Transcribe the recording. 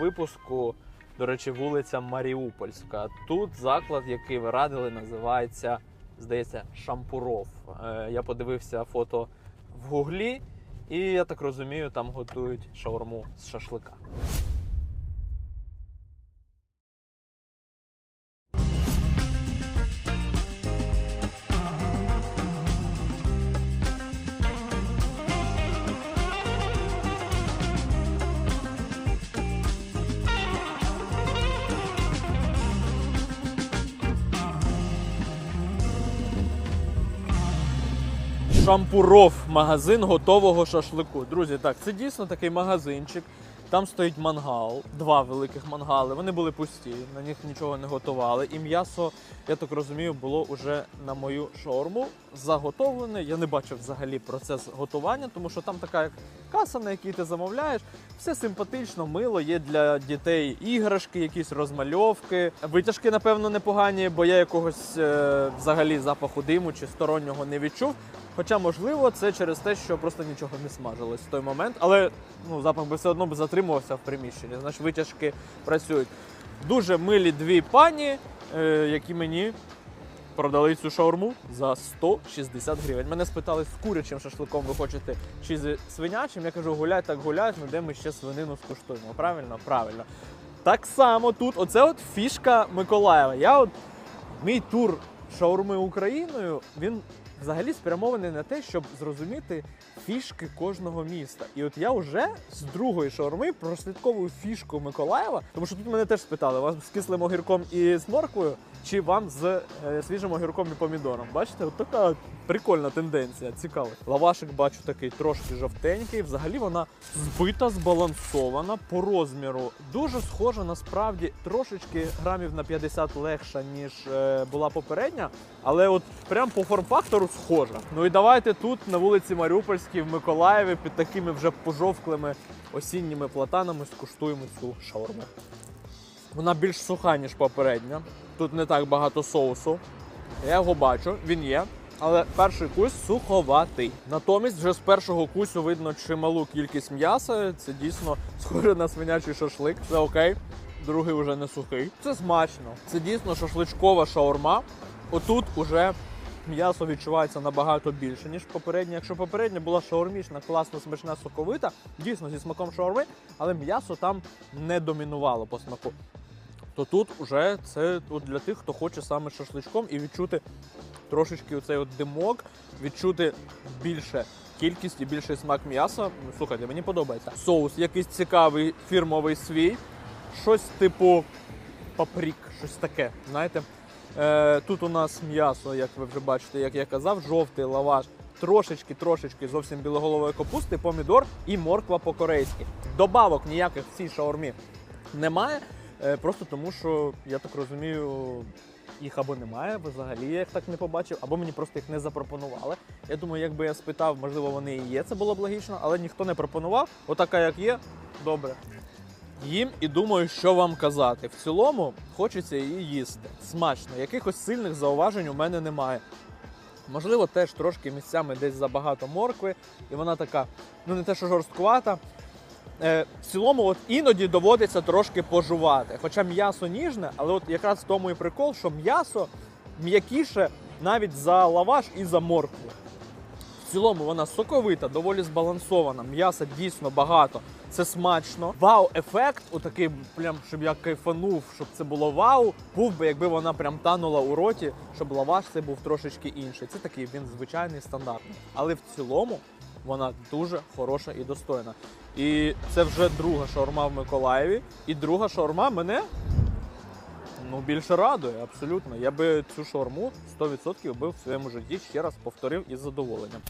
випуску. До речі, вулиця Маріупольська. Тут заклад, який ви радили, називається, здається, Шампуров. Е, Я подивився фото в гуглі, і я так розумію, там готують шаурму з шашлика. Шампуров магазин готового шашлику. Друзі, так, це дійсно такий магазинчик. Там стоїть мангал, два великих мангали. Вони були пусті, на них нічого не готували. І м'ясо, я так розумію, було уже на мою шаурму заготовлене. Я не бачив взагалі процес готування, тому що там така як каса, на якій ти замовляєш. Все симпатично, мило. Є для дітей іграшки, якісь розмальовки. Витяжки, напевно, непогані, бо я якогось е, взагалі запаху диму чи стороннього не відчув. Хоча, можливо, це через те, що просто нічого не смажилось в той момент, але ну, запах би все одно б затримувався в приміщенні. Значить, витяжки працюють. Дуже милі дві пані, е, які мені продали цю шаурму за 160 гривень. Мене спитали, з курячим шашликом ви хочете чи з свинячим. Я кажу, гуляй так гуляй, ну де ми ще свинину скуштуємо. Правильно? Правильно. Так само тут, оце от фішка Миколаєва. Я от мій тур шаурми Україною, він взагалі спрямований на те, щоб зрозуміти фішки кожного міста. І от я вже з другої шаурми прослідковую фішку Миколаєва, тому що тут мене теж спитали: вас з кислим огірком і з морквою, чи вам з е, свіжим огірком і помідором? Бачите, от така прикольна тенденція, цікаво. Лавашик бачу такий трошки жовтенький. Взагалі вона збита, збалансована по розміру. Дуже схожа насправді трошечки грамів на 50 легша, ніж е, була попередня, але от прям по форм-фактору схожа. Ну і давайте тут на вулиці Маріупольській в Миколаєві під такими вже пожовклими осінніми платанами скуштуємо цю шаурму. Вона більш суха, ніж попередня. Тут не так багато соусу. Я його бачу, він є. Але перший кусь суховатий. Натомість вже з першого кусю видно чималу кількість м'яса. Це дійсно схоже на свинячий шашлик. Це окей. Другий вже не сухий. Це смачно. Це дійсно шашличкова шаурма. Отут уже м'ясо відчувається набагато більше, ніж попередня. Якщо попередня була шаурмічна, класно, смачна, соковита, дійсно зі смаком шаурми, але м'ясо там не домінувало по смаку. То тут уже це от для тих, хто хоче саме шашличком і відчути трошечки оцей от димок, відчути більше кількість і більший смак м'яса. Ну, слухайте, мені подобається. Соус якийсь цікавий, фірмовий свій, щось типу папрік, щось таке. Знаєте, тут у нас м'ясо, як ви вже бачите, як я казав, жовтий лаваш. Трошечки, трошечки зовсім білоголової капусти, помідор і морква по-корейськи. Добавок ніяких в цій шаурмі немає. е, Просто тому, що я так розумію, їх або немає, взагалі я їх так не побачив, або мені просто їх не запропонували. Я думаю, якби я спитав, можливо, вони і є, це було б логічно, але ніхто не пропонував. Отака, як є, добре. Їм і думаю, що вам казати. В цілому хочеться її їсти. Смачно. Якихось сильних зауважень у мене немає. Можливо, теж трошки місцями десь забагато моркви, і вона така, ну не те, що жорсткувата. Е, в цілому, от іноді доводиться трошки пожувати. Хоча м'ясо ніжне, але от якраз в тому і прикол, що м'ясо м'якіше навіть за лаваш і за моркву. В цілому вона соковита, доволі збалансована. М'яса дійсно багато. Це смачно. Вау-ефект, отакий, прям щоб я кайфанув, щоб це було вау. Був би, якби вона прям танула у роті, щоб лаваш це був трошечки інший. Це такий він звичайний стандартний. Але в цілому вона дуже хороша і достойна. І це вже друга шаурма в Миколаєві. І друга шаурма мене ну, більше радує, абсолютно. Я би цю шаурму 100% би в своєму житті ще раз повторив із задоволенням.